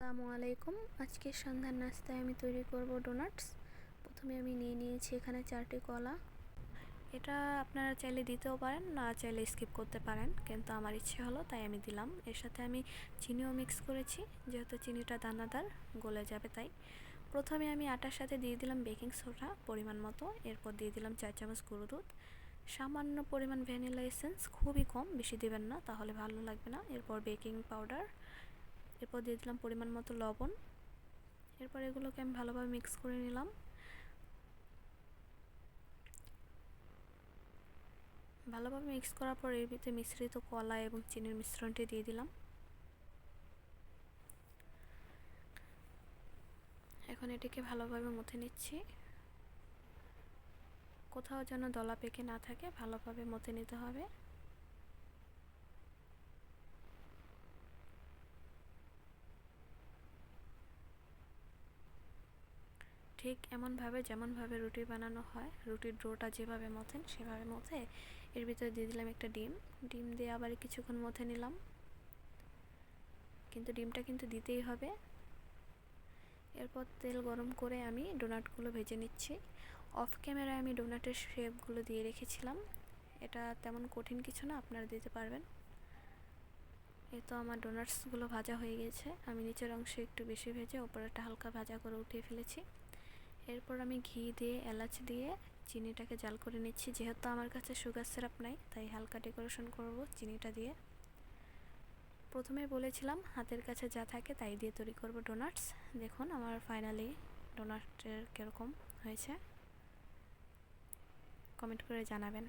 আসসালামু আলাইকুম। আজকে সন্ধ্যার নাস্তায় আমি তৈরি করব ডোনাটস প্রথমে আমি নিয়ে নিয়েছি এখানে চারটি কলা। এটা আপনারা চাইলে দিতেও পারেন, না চাইলে স্কিপ করতে পারেন। কিন্তু আমার ইচ্ছে হলো, তাই আমি দিলাম। এর সাথে আমি চিনিও মিক্স করেছি, যেহেতু চিনিটা দানাদার, গলে যাবে তাই। প্রথমে আমি আটার সাথে দিয়ে দিলাম বেকিং সোডা পরিমাণ মতো। এরপর দিয়ে দিলাম চার চামচ গুঁড়ো দুধ। সামান্য পরিমাণ ভ্যানিলা এসেন্স খুবই কম, বেশি দেবেন না, তাহলে ভালো লাগবে না। এরপর বেকিং পাউডার এরপর দিয়ে দিলাম পরিমাণ মতো লবণ। এরপর এগুলোকে আমি ভালোভাবে মিক্স করে নিলাম। ভালোভাবে মিক্স করার পর এর ভিতরে মিশ্রিত কলা এবং চিনির মিশ্রণটি দিয়ে দিলাম। এখন এটিকে ভালোভাবে মথে নিচ্ছি। কোথাও যেন দলা পেকে না থাকে, ভালোভাবে মথে নিতে হবে। ঠিক এমনভাবে যেমনভাবে রুটি বানানো হয়, রুটির ডোটা যেভাবে মথেন সেভাবে মথে এর ভিতরে দিয়ে দিলাম একটা ডিম। ডিম দিয়ে আবার কিছুক্ষণ মথে নিলাম। কিন্তু ডিমটা কিন্তু দিতেই হবে। এরপর তেল গরম করে আমি ডোনাটগুলো ভেজে নিচ্ছি। অফ ক্যামেরায় আমি ডোনাটের শেপগুলো দিয়ে রেখেছিলাম। এটা তেমন কঠিন কিছু না, আপনারা দিতে পারবেন। এ তো আমার ডোনাটসগুলো ভাজা হয়ে গেছে। আমি নিচের অংশে একটু বেশি ভেজে ওপরেটা হালকা ভাজা করে উঠিয়ে ফেলেছি। এরপর আমি ঘি দিয়ে, এলাচ দিয়ে চিনিটাকে জাল করে নিচ্ছি। যেহেতু আমার কাছে সুগার সিরাপ নাই, তাই হালকা ডেকোরেশন করব চিনিটা দিয়ে। প্রথমে বলেছিলাম হাতের কাছে যা থাকে তাই দিয়ে তৈরি করব ডোনাটস দেখুন আমার ফাইনালি ডোনাটের কীরকম হয়েছে। কমেন্ট করে জানাবেন।